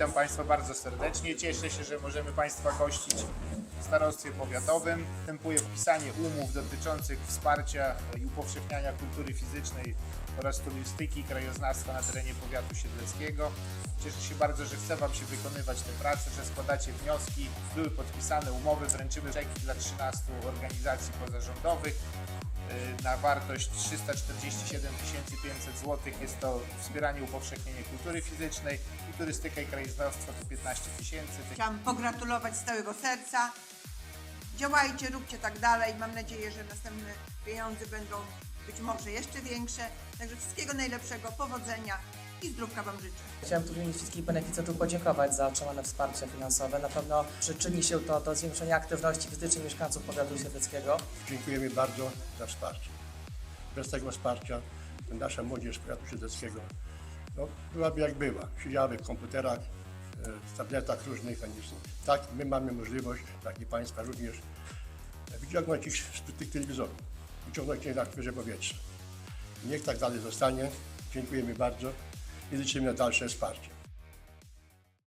witam Państwa bardzo serdecznie. Cieszę się, że możemy Państwa gościć w starostwie powiatowym. Wstępuje wpisanie umów dotyczących wsparcia i upowszechniania kultury fizycznej oraz turystyki i krajoznawstwa na terenie powiatu siedleckiego. Cieszę się bardzo, że chce Wam się wykonywać te prace, że składacie wnioski. Były podpisane umowy, wręczymy czeki dla 13 organizacji pozarządowych y, na wartość 347 500 zł. Jest to wspieranie upowszechnienie kultury fizycznej i turystyka i krajoznawstwo to 15 tysięcy. Chciałam pogratulować z całego serca. Działajcie, róbcie tak dalej. Mam nadzieję, że następne pieniądze będą być może jeszcze większe. Także wszystkiego najlepszego, powodzenia i zdrówka Wam życzę. Chciałem tu w imieniu wszystkich beneficjentów podziękować za otrzymane wsparcie finansowe. Na pewno przyczyni się to do zwiększenia aktywności fizycznej mieszkańców powiatu siedleckiego. Dziękujemy bardzo za wsparcie. Bez tego wsparcia nasza młodzież powiatu siedleckiego no, byłaby jak była. Siedziałaby w komputerach, e, w tabletach różnych, a nie Tak, my mamy możliwość, tak i Państwa również, wyciągnąć ich z tych telewizorów, wyciągnąć ich na świeże powietrze. Niech tak dalej zostanie. Dziękujemy bardzo i liczymy na dalsze wsparcie.